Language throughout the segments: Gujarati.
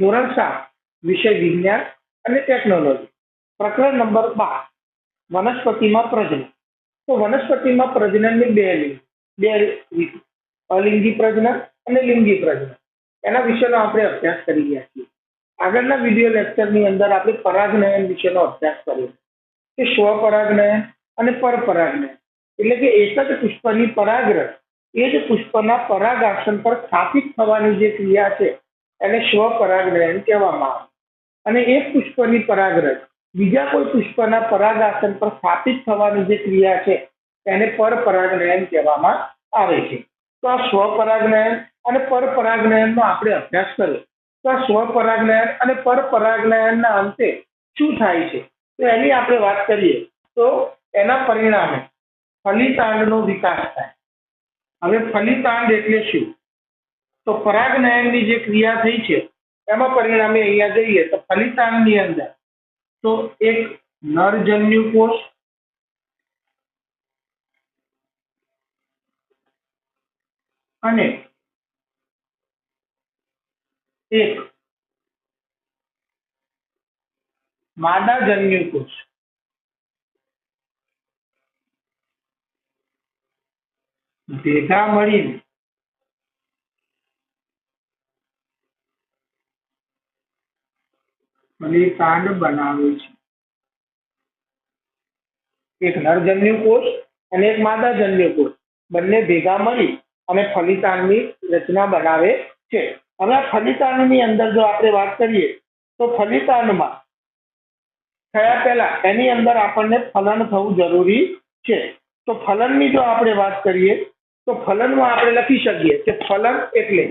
ધોરણ સાત વિષય વિજ્ઞાન અને ટેકનોલોજી પ્રકરણ નંબર બાર, વનસ્પતિમાં પ્રજનન. તો વનસ્પતિમાં પ્રજનનની બે લિંગ બે રીત. અલિંગી પ્રજનન અને લિંગી પ્રજનન. એના વિશેનો આપણે અભ્યાસ કરી રહ્યા છીએ. આગળના વીડિયો લેક્ચરની અંદર આપણે પરાગનયન વિશેનો અભ્યાસ કર્યો. કે સ્વપરાગનયન અને પરપરાગનયન. એટલે કે એક જ પુષ્પની પરાગરસ એ જ પુષ્પના પરાગાસન પર સ્થાપિત થવાની જે ક્રિયા છે એને સ્વપરાગનયન કહેવામાં આવે. અને એ પુષ્પની પરાગરજ બીજા કોઈ પુષ્પના પરાગાસન પર સ્થાપિત થવાની જે ક્રિયા છે, એને પરપરાગનયન કહેવામાં આવે છે. તો આ સ્વપરાગનયન અને પરપરાગનયનનો આપણે અભ્યાસ કર્યો. તો આ સ્વપરાગનયન અને પરપરાગનયનના અંતે શું થાય છે? તો એની આપણે વાત કરીએ, તો એના પરિણામે ફલિતાંડનો વિકાસ થાય. હવે ફલિતાંડ એટલે શું? તો પરાગનયનની જે ક્રિયા થઈ છે, એમાં પરિણામે અહીંયા જઈએ તો ફલિતાંડની અંદર. તો એક નરજન્યુ કોષ, અને એક માદાજન્યુ કોષ. ભેગા મળીને ફલિતાંડ બનાવે છે. એક નરજન્યુ કોષ અને એક માદાજન્યુ કોષ. બંને ભેગા મળી અને ફલિતાંડની રચના બનાવે છે. હવે આ ફલિતાંડની અંદર જો આપણે વાત કરીએ, તો ફલિતાંડમાં થયા પહેલા એની અંદર આપણને ફલન થવું જરૂરી છે. તો ફલનની જો આપણે વાત કરીએ, તો ફલનમાં આપણે લખી શકીએ કે ફલન એટલે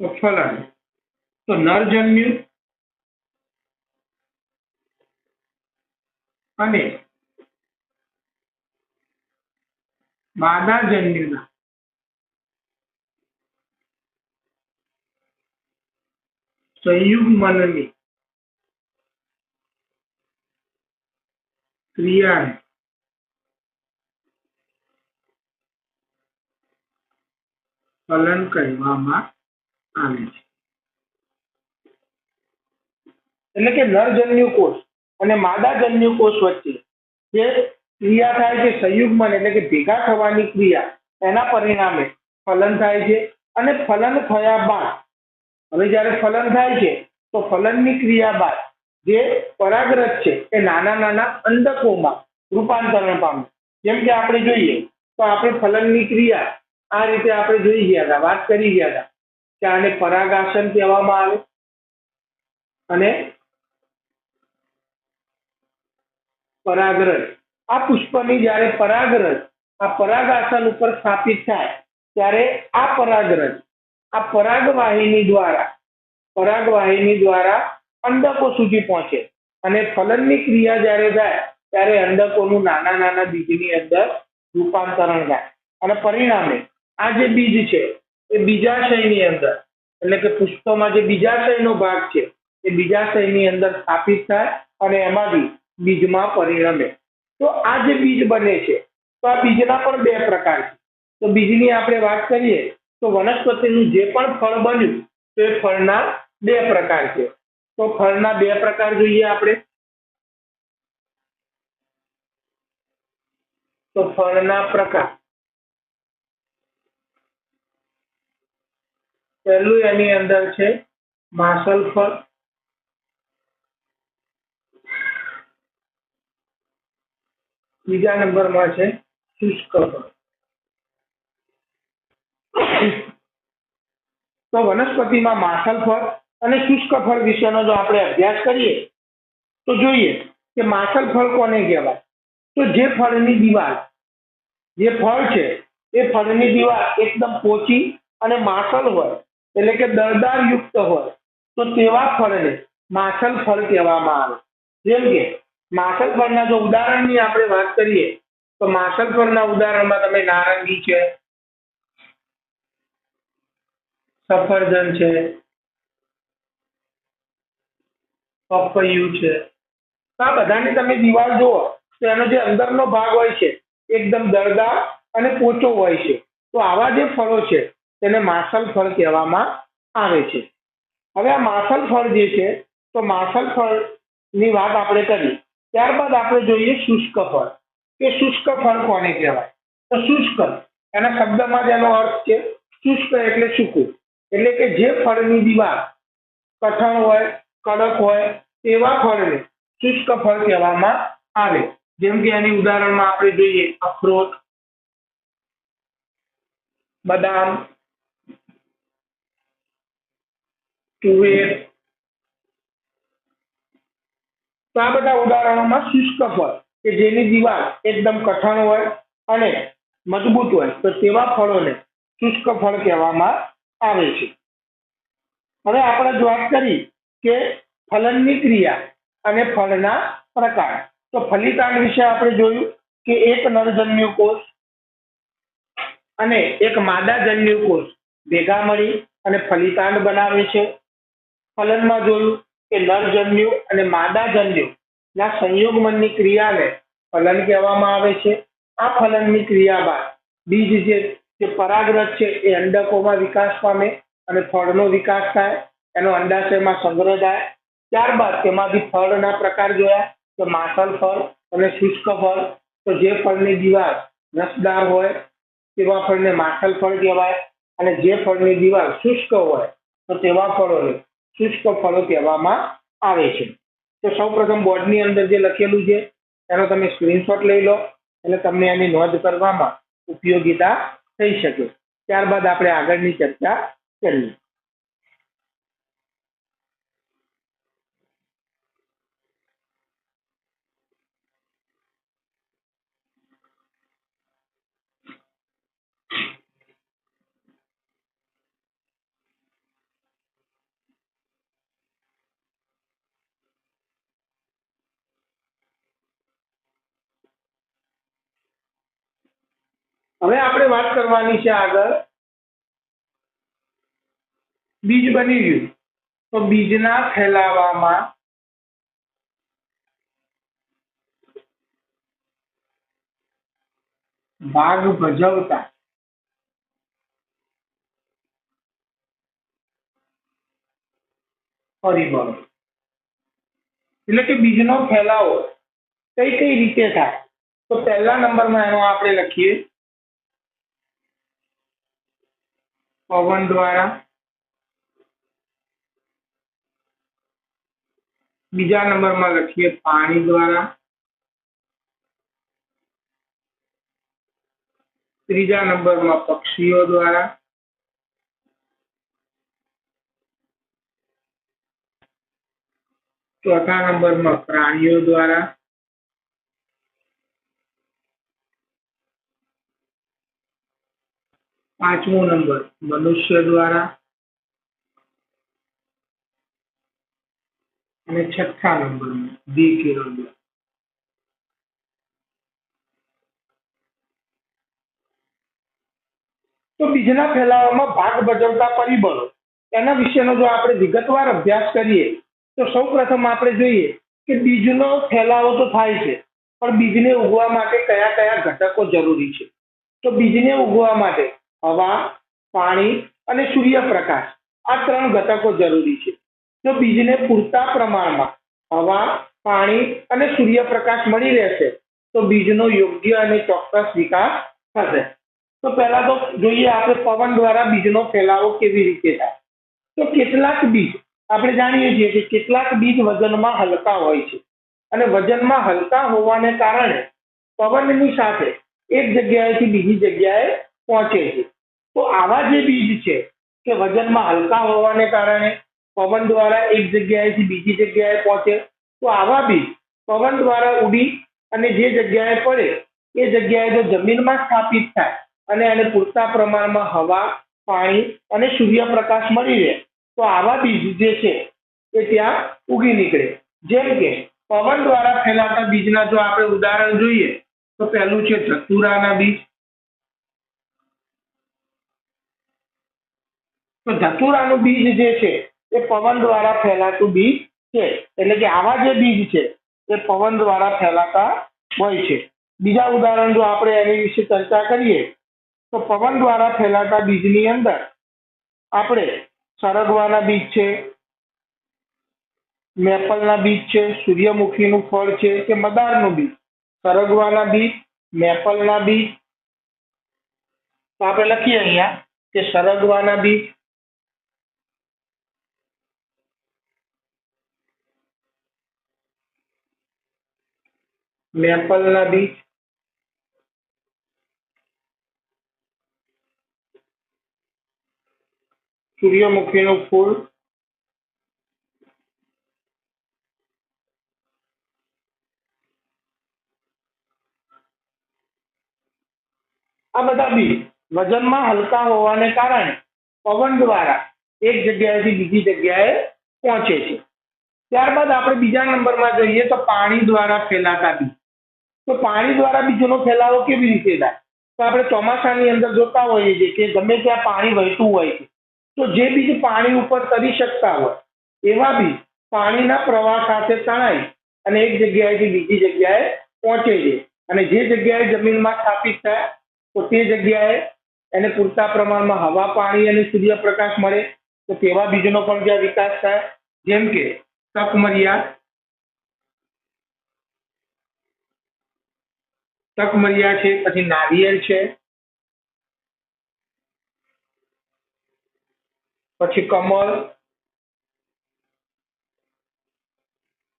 તો ફલન તો નરજન્યુ અને માદાજન્યુના સંયુગ્મનની ક્રિયાને ફલન કહેવામાં આવે છે એટલે કે નરજન્યુ કોષ અને માદાજન્યુ કોષ વચ્ચે જે ક્રિયા થાય છે સંયુગ્મન એટલે કે ભેગા થવાની ક્રિયા, એના પરિણામે ફલન થાય છે અને ફલન થયા બાદ, હવે જ્યારે ફલન થાય છે, તો ફલનની ક્રિયા બાદ જે પરાગરજ છે એ નાના નાના અંડકોમાં રૂપાંતરણ પામે. જેમ કે આપણે જોઈએ, તો આપણે ફલનની ક્રિયા આ રીતે આપણે જોઈ ગયા હતા, વાત કરી ગયા હતા. કે આને પરાગાસન કહેવામાં આવે. અને પરાગરજ. આ પુષ્પની જ્યારે પરાગરજ આ પરાગાસન ઉપર સ્થાપિત થાય, ત્યારે આ પરાગરજ, આ પરાગવાહિની દ્વારા પરાગવાહિની દ્વારા અંડકો સુધી પહોંચે. અને ફલનની ક્રિયા જ્યારે થાય, ત્યારે અંડકોનું નાના નાના બીજની અંદર રૂપાંતરણ થાય. અને પરિણામે આ જે બીજ છે એ બીજાશયની અંદર. એટલે કે પુષ્પમાં જે બીજાશયનો ભાગ છે, એ બીજાશયની અંદર સ્થાપિત થાય અને એમાંથી બીજમાં પરિણમે. તો આ જે બીજ બને છે, તો આ બીજના પણ બે પ્રકાર છે. તો બીજની આપણે વાત કરીએ, તો વનસ્પતિનું જે પણ ફળ બન્યું, તો એ ફળના બે પ્રકાર છે. તો ફળના બે પ્રકાર જોઈએ આપણે. તો ફળના પ્રકાર. પહેલું એની અંદર છે માસલ ફળ. બીજા નંબરમાં છે શુષ્ક ફળ. તો વનસ્પતિમાં માસલ ફળ અને શુષ્ક ફળ વિશેનો જો આપણે અભ્યાસ કરીએ, તો જોઈએ કે માસલ ફળ કોને કહેવાય? તો જે ફળની દિવાલ, જે ફળ છે, એ ફળની દિવાલ એકદમ પોચી અને માસલ હોય. એટલે કે દળદાર યુક્ત હોય, તો તેવા ફળને માસલ ફળ કહેવામાં આવે. જેમ કે માસલ ફળના જો ઉદાહરણની આપણે વાત કરીએ, તો માસલ ફળના ઉદાહરણમાં તમે નારંગી છે, સફરજન છે, પપૈયું છે. આ બધાની તમે દિવાલ જુઓ, તો એનો જે અંદરનો ભાગ હોય છે, એકદમ દળદાર અને પોચો હોય છે. તો આવા જે ફળો છે તેને માસલ ફળ કહેવામાં આવે છે. હવે આ માસલ ફળ જે છે, તો માસલ ફળની વાત આપણે કરી. ત્યારબાદ આપણે જોઈએ શુષ્ક ફળ. કે શુષ્ક ફળ કોને કહેવાય? તો શુષ્ક, એના શબ્દમાં જ એનો અર્થ છે શુષ્ક એટલે સૂકું. એટલે કે જે ફળની દીવાલ, કઠણ હોય, કડક હોય, તેવા ફળને શુષ્ક ફળ કહેવામાં આવે. જેમ કે એની ઉદાહરણમાં આપણે જોઈએ અખરોટ, બદામ તુવેર તો આ બધા ઉદાહરણોમાં શુષ્ક ફળ, કે જેની દિવાલ એકદમ કઠણ હોય અને મજબૂત હોય, તો તેવા ફળોને શુષ્ક ફળ કહેવામાં આવે છે. હવે આપણે વાત કરી કે ફલનની ક્રિયા અને ફળના પ્રકાર. તો ફલિતાંડ વિશે આપણે જોયું કે એક નરજન્યુ કોષ અને એક માદાજન્યુ કોષ ભેગા મળી અને ફલિતાંડ બનાવે છે. ફલનમાં જોયું કે નરજન્યુ અને માદાજન્યુ ના સંયોગમનની ક્રિયાને ફલન કહેવામાં આવે છે. આ ફલનની ક્રિયા બાદ બીજ જે જે પરાગરજ છે એ અંડકોમાં વિકાસ પામે અને ફળનો વિકાસ થાય, એનો અંડાશયમાં સંગ્રહ થાય ત્યારબાદ તેમાંથી ફળના પ્રકાર જોયા, તો માસલ ફળ અને શુષ્ક ફળ. તો જે ફળની દીવાલ રસદાર હોય, તેવા ફળને માસલ ફળ કહેવાય. અને જે ફળની દીવાલ શુષ્ક હોય, તો તેવા ફળોને શુષ્ક ફળો કહેવામાં આવે છે. તો સૌપ્રથમ બોર્ડની અંદર જે લખેલું છે, એનો તમે સ્ક્રીનશોટ લઈ લો એટલે તમને એની નોંધ કરવામાં ઉપયોગીતા થઈ શકે. ત્યારબાદ આપણે આગળની ચર્ચા કરીએ. હવે આપણે વાત કરવાની છે આગળ. બીજ બની ગયું. તો બીજના ફેલાવામાં ભાગ ભજવતા પરિબળો. એટલે કે બીજનો ફેલાવો કઈ કઈ રીતે થાય? તો પહેલા નંબરમાં એનો આપણે લખીએ. પવન દ્વારા બીજા નંબરમાં લખીએ પાણી દ્વારા ત્રીજા નંબરમાં પક્ષીઓ દ્વારા ચોથા નંબરમાં પ્રાણીઓ દ્વારા પાંચમો નંબર, મનુષ્ય દ્વારા અને છઠ્ઠા નંબરમાં ડી કિરણ. દ્વારા તો બીજના ફેલાવામાં ભાગ ભજવતા પરિબળો, એના વિશેનો જો આપણે વિગતવાર અભ્યાસ કરીએ, તો સૌ પ્રથમ આપણે જોઈએ કે બીજનો ફેલાવો તો થાય છે, પણ બીજને ઉગવા માટે કયા કયા ઘટકો જરૂરી છે? તો બીજને ઉગવા માટે હવા, પાણી અને સૂર્યપ્રકાશ. આ ત્રણ ઘટકો જરૂરી છે. જો બીજને પૂરતા પ્રમાણમાં હવા, પાણી અને સૂર્યપ્રકાશ મળી રહેશે, તો બીજનો યોગ્ય અને ચોક્કસ વિકાસ થશે. તો પહેલા તો જોઈએ આપણે પવન દ્વારા બીજનો ફેલાવો કેવી રીતે થાય. તો કેટલાક બીજ, આપણે જાણીએ છીએ કે કેટલાક બીજ વજનમાં હલકા હોય છે. અને વજનમાં હલકા હોવાને કારણે પવનની સાથે એક જગ્યાએથી બીજી જગ્યાએ પહોંચે છે. તો આવા જે બીજ છે કે વજનમાં હલકા હોવાને કારણે પવન દ્વારા એક જગ્યાએથી બીજી જગ્યાએ પહોંચે, તો આવા બીજ પવન દ્વારા ઉડી અને જે જગ્યાએ પડે, એ જગ્યાએ જો જમીનમાં સ્થાપિત થાય અને એને પૂરતા પ્રમાણમાં હવા, પાણી અને સૂર્યપ્રકાશ મળી રહે. તો આવા બીજ જે છે એ ત્યાં ઉગી નીકળે. જેમ કે પવન દ્વારા ફેલાતા બીજના જો આપણે ઉદાહરણ જોઈએ, તો પહેલું છે ધતુરાના બીજ. તો ધતુરાનું બીજ જે છે, એ પવન દ્વારા ફેલાતું બીજ છે. એટલે કે આવા જે બીજ છે, એ પવન દ્વારા ફેલાતા હોય છે. બીજા ઉદાહરણ જો આપણે એની વિશે ચર્ચા કરીએ, તો પવન દ્વારા ફેલાતા બીજની અંદર આપણે સરગવાના બીજ છે, મેપલના બીજ છે, સૂર્યમુખીનું ફળ છે કે મદારનું બીજ. સરગવાના બીજ, મેપલના બીજ. તો આપણે લખીએ અહીંયા કે સરગવાના બીજ મેપલના બીજ. સૂર્યમુખીનું ફૂલ. આ બધા બીજ વજનમાં હલકા હોવાને કારણે પવન દ્વારા એક જગ્યાએથી બીજી જગ્યાએ પહોંચે છે. ત્યારબાદ આપણે બીજા નંબરમાં જોઈએ તો પાણી દ્વારા ફેલાતા બીજ. તો પાણી દ્વારા બીજોનો ફેલાવો કેવી રીતે થાય? તો આપણે ચોમાસાની અંદર જોતા હોઈએ છીએ કે ગમે ત્યાં પાણી વહેતું હોય છે. તો જે બીજ પાણી ઉપર તરી શકતા હોય, એવા બીજ પાણીના પ્રવાહ સાથે તણાઈ અને એક જગ્યાએથી બીજી જગ્યાએ પહોંચે છે. અને જે જગ્યાએ જમીનમાં સ્થાપિત થાય, તો તે જગ્યાએ એને પૂરતા પ્રમાણમાં હવા, પાણી અને સૂર્યપ્રકાશ મળે. તો તેવા બીજનો પણ જ્યાં વિકાસ થાય. જેમ કે તકમરિયા તકમરિયા છે, પછી નારિયેળ છે, પછી કમળ,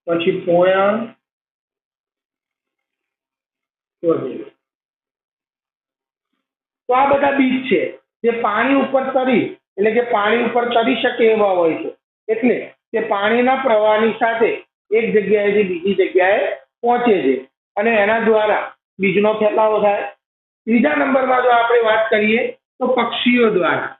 પછી પોયણ તો આ બધા બીજ છે, જે પાણી ઉપર તરી, એટલે કે પાણી ઉપર તરી શકે એવા હોય છે. એટલે તે પાણીના પ્રવાહની સાથે એક જગ્યાએથી બીજી જગ્યાએ પહોંચે છે. અને એના દ્વારા બીજનો ફેલાવો થાય ત્રીજા નંબરમાં જો આપણે વાત કરીએ તો પક્ષીઓ દ્વારા.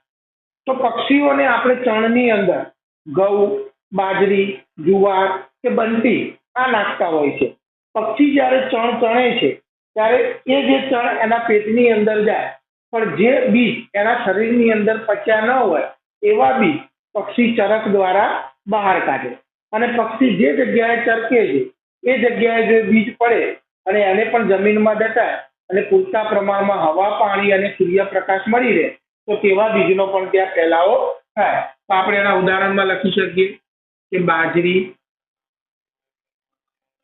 તો પક્ષીઓને આપણે ચણની અંદર ઘઉં, બાજરી, જુવાર કે બંટી આ નાખતા હોય છે. પક્ષી જ્યારે ચણ ચણે છે, ત્યારે એ જે ચણ એના પેટની અંદર જાય, પણ જે બીજ એના શરીરની અંદર પચ્યા ન હોય, એવા બીજ પક્ષી ચરક દ્વારા બહાર કાઢે. અને પક્ષી જે જગ્યાએ ચરકે છે, એ જગ્યાએ જો બીજ પડે અને એને પણ જમીનમાં દટાય અને પૂરતા પ્રમાણમાં હવા, પાણી અને સૂર્યપ્રકાશ મળી રહે, તો તેવા બીજનો પણ ત્યાં ફેલાવો થાય. તો આપણે એના ઉદાહરણમાં લખી શકીએ કે બાજરી,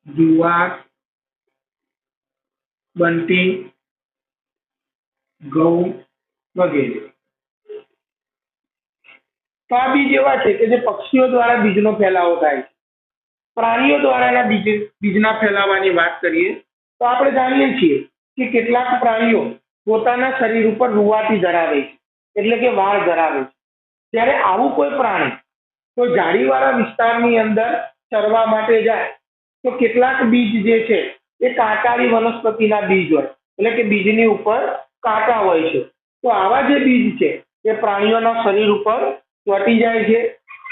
જુવાર, બંટી, ઘઉં વગેરે. તો આ બીજ એવા છે કે જે પક્ષીઓ દ્વારા બીજનો ફેલાવો થાય છે. પ્રાણીઓ દ્વારાના બીજ, બીજના ફેલાવાની વાત કરીએ તો આપણે જાણીએ છીએ કે કેટલાક પ્રાણીઓ પોતાના શરીર ઉપર રૂવાટી ધરાવે છે, એટલે કે વાળ ધરાવે છે. ત્યારે આવું કોઈ પ્રાણી તો જાળીવાળા વિસ્તારની અંદર ચરવા માટે જાય, તો કેટલાક બીજ જે છે એ કાંટાળી વનસ્પતિના બીજ હોય, એટલે કે બીજની ઉપર કાંટા હોય છે. તો આવા જે બીજ છે એ પ્રાણીઓના શરીર ઉપર ચોંટી જાય છે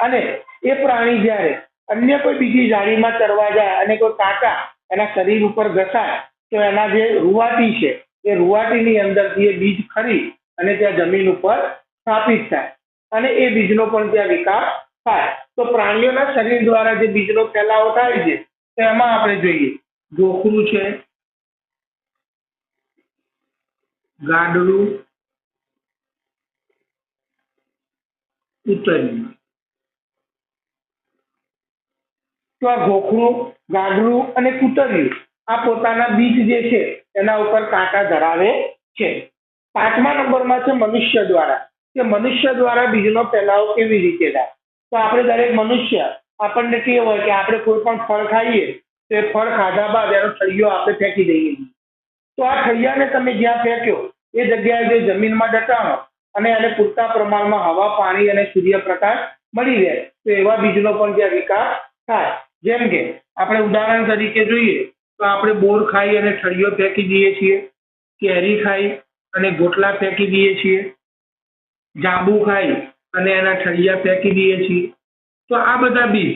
અને એ પ્રાણી જ્યારે અન્ય કોઈ બીજી જાળીમાં ચરવા જાય અને કોઈ કાંટા એના શરીર ઉપર ઘસાય, તો એના જે રૂવાટી છે, એ રૂવાટીની અંદરથી એ બીજ ખરી અને ત્યાં જમીન ઉપર સ્થાપિત થાય અને એ બીજનો પણ ત્યાં વિકાસ થાય. તો પ્રાણીઓના શરીર દ્વારા જે બીજનો ફેલાવો થાય છે તેમાં આપણે જોઈએ, ગોખરું છે, ગાડલું ઉતર્યું તો આ ગોખરું ગાડલું અને કુતરિયું. આ પોતાના બીજ જે છે, એના ઉપર કાંટા ધરાવે છે. પાંચમા નંબરમાં છે મનુષ્ય દ્વારા. કે મનુષ્ય દ્વારા બીજનો ફેલાવો કેવી રીતે થાય? તો આપણે દરેક મનુષ્ય, આપણને કેવું હોય કે આપણે કોઈ પણ ફળ ખાઈએ, તો એ ફળ ખાધા બાદ એનો ઠળિયો આપણે ફેંકી દઈએ. તો આ ઠળિયાને તમે જ્યાં ફેંક્યો, એ જગ્યાએ જે જમીનમાં દટાણો અને એને પૂરતા પ્રમાણમાં હવા, પાણી અને સૂર્યપ્રકાશ મળી રહે, તો એવા બીજનો પણ જ્યાં વિકાસ થાય. જેમ કે આપણે ઉદાહરણ તરીકે જોઈએ તો આપણે બોર ખાઈ અને ઠળિયો ફેંકી દઈએ છીએ, કેરી ખાઈ અને ગોટલા ફેંકી દઈએ છીએ, જાંબુ ખાઈ અને એના ઠળિયા ફેંકી દઈએ છીએ. તો આ બધા બીજ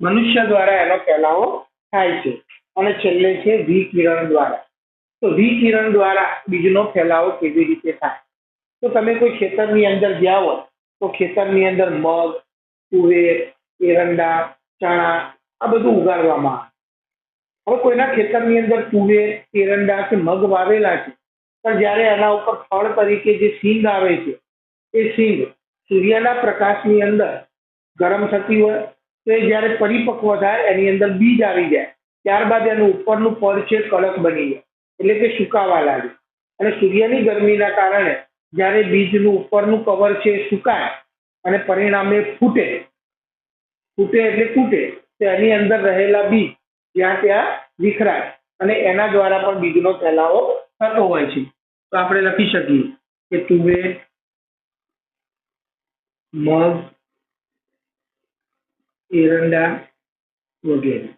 મનુષ્ય દ્વારા એનો ફેલાવો થાય છે અને છેલ્લે છે વિકિરણ દ્વારા. તો વિકિરણ દ્વારા બીજનો ફેલાવો કેવી રીતે થાય? તો તમે કોઈ ખેતરની અંદર ગયા હોય તો ખેતરની અંદર મગ, તુવેર, એરંડા, ચણા આ બધું ઉગાડવામાં આવે. હવે કોઈના ખેતરની અંદર તુવેર એરંડા કે મગ વાવેલા છે, પણ જ્યારે એના ઉપર ફળ તરીકે જે સિંગ આવે છે, એ સિંગ સૂર્યના પ્રકાશની અંદર ગરમ થતી હોય, તો એ જ્યારે પરિપક્વ થાય, એની અંદર બીજ આવી જાય, ત્યારબાદ એનું ઉપરનું પડ છે કડક બની જાય, એટલે કે સુકાવા લાગે. અને સૂર્યની ગરમીના કારણે જ્યારે બીજનું ઉપરનું કવર છે એ સુકાય, અને પરિણામે ફૂટે. ફૂટે એટલે તૂટે. તો એની અંદર રહેલા બીજ જ્યાં ત્યાં વિખરાય. અને એના દ્વારા પણ બીજનો ફેલાવો થતો હોય છે. તો આપણે લખી શકીએ કે તુવેર મગ, એરંડા વગેરે.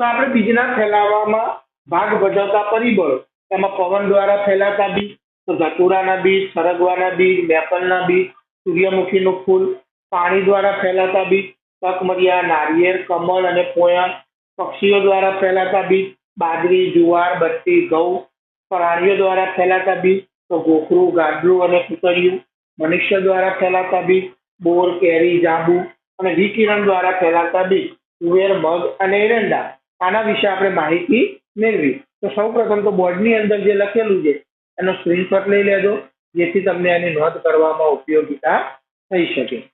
તો આપણે બીજના ફેલાવામાં ભાગ ભજવતા પરિબળો એમાં પવન દ્વારા ફેલાતા બીજ તો ધતુરાના બીજ સરગવાના બીજ મેપલના બીજ સૂર્યમુખીનું ફૂલ, પાણી દ્વારા ફેલાતા બીજ તકમરિયા નારિયેળ, કમળ અને પોયણ પક્ષીઓ દ્વારા ફેલાતા બીજ, બાજરી, જુવાર, બત્તી, ઘઉં, પ્રાણીઓ દ્વારા ફેલાતા બીજ ગોખરું ગાડલું અને કુતરિયું મનુષ્ય દ્વારા ફેલાતા બીજ, બોર, કેરી, જાંબુ અને વિકિરણ દ્વારા ફેલાતા બીજ, તુવેર, મગ અને એરંડા. આના વિશે આપણે માહિતી મેળવી. તો સૌ પ્રથમ તો બોર્ડની અંદર જે લખેલું છે, એનો સ્ક્રીનશોટ લઈ લેજો, જેથી તમને એની નોંધ કરવામાં ઉપયોગિતા થઈ શકે.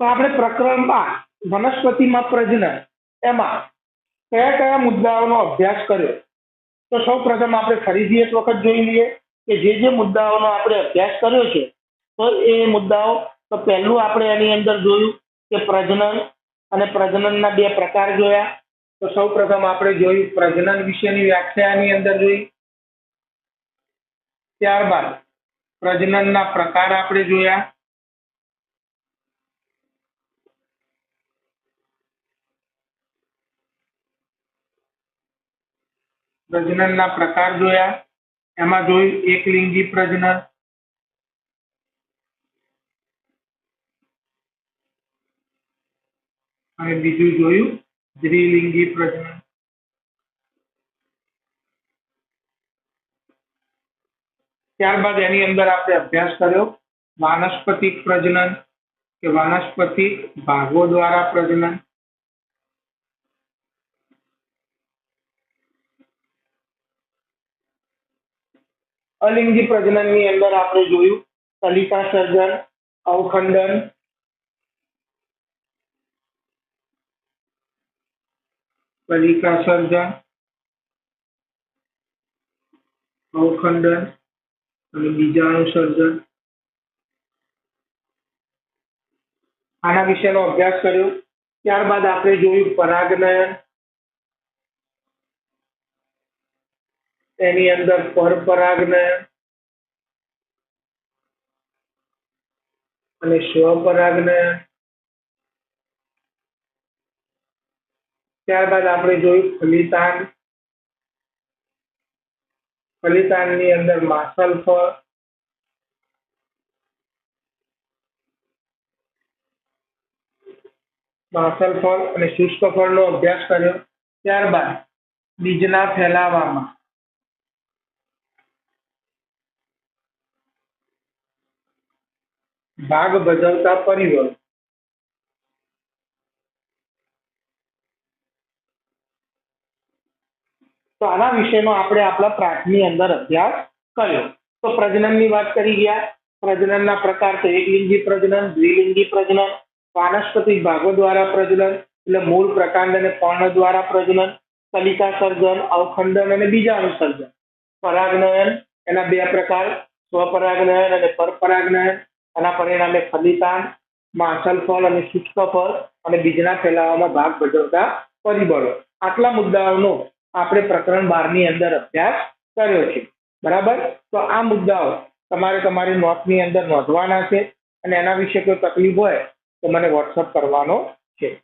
તો આપણે પ્રકરણમાં વનસ્પતિમાં પ્રજનન એમાં કયા કયા મુદ્દાઓનો અભ્યાસ કર્યો? તો સૌ પ્રથમ આપણે ફરીથી એક વખત જોઈ લઈએ કે જે જે મુદ્દાઓનો આપણે અભ્યાસ કર્યો છે, તો એ મુદ્દાઓ, તો પહેલું આપણે એની અંદર જોયું કે પ્રજનન અને પ્રજનનના બે પ્રકાર જોયા. તો સૌ પ્રથમ આપણે જોયું પ્રજનન વિશેની વ્યાખ્યાની અંદર જોઈ. ત્યારબાદ પ્રજનનના પ્રકાર આપણે જોયા. પ્રજનનના પ્રકાર જોયા. એમાં જોયું એકલિંગી પ્રજનન. અને બીજું જોયું દ્વિલિંગી પ્રજનન. ત્યારબાદ એની અંદર આપણે અભ્યાસ કર્યો વાનસ્પતિક પ્રજનન કે વાનસ્પતિક ભાગો દ્વારા પ્રજનન. અલિંગી પ્રજનનની અંદર આપણે જોયું કલિકા સર્જન, અવખંડન. કલિકા સર્જન, અવખંડન અને બીજાણુ સર્જન. આના વિશેનો અભ્યાસ કર્યો. ત્યારબાદ આપણે જોયું પરાગનયન. એની અંદર પરપરાગનયન અને સ્વપરાગનયન ત્યારબાદ આપણે જોયું ફલિતાન. ફલિતાનની અંદર માસલ ફળ. માસલ ફળ અને શુષ્ક ફળનો અભ્યાસ કર્યો. ત્યારબાદ બીજના ફેલાવામાં. ભાગ ભજવતા પરિબળો તો આના વિશેનો આપણે આપણા પ્રાથની અંદર અભ્યાસ કર્યો. તો પ્રજનનની વાત કરી ગયા. પ્રજનનના પ્રકાર તો એકલિંગી પ્રજનન, દ્વિલિંગી પ્રજનન, વાનસ્પતિક ભાગો દ્વારા પ્રજનન, એટલે મૂળ પ્રકાંડ અને પર્ણ દ્વારા પ્રજનન, કલિકા સર્જન, અવખંડન અને બીજાણુ સર્જન. પરાગનયન, એના બે પ્રકાર, સ્વપરાગનયન અને પરપરાગનયન. એના પરિણામે ફલિતાન અસલ ફળ અને શુષ્ક ફળ અને બીજના ફેલાવામાં ભાગ ભજવતા પરિબળો. આટલા મુદ્દાઓનો આપણે પ્રકરણ બારની અંદર અભ્યાસ કર્યો છે. બરાબર? તો આ મુદ્દાઓ તમારે તમારી નોટની અંદર નોંધવાના છે અને એના વિશે કોઈ તકલીફ હોય તો મને વોટ્સઅપ કરવાનો છે.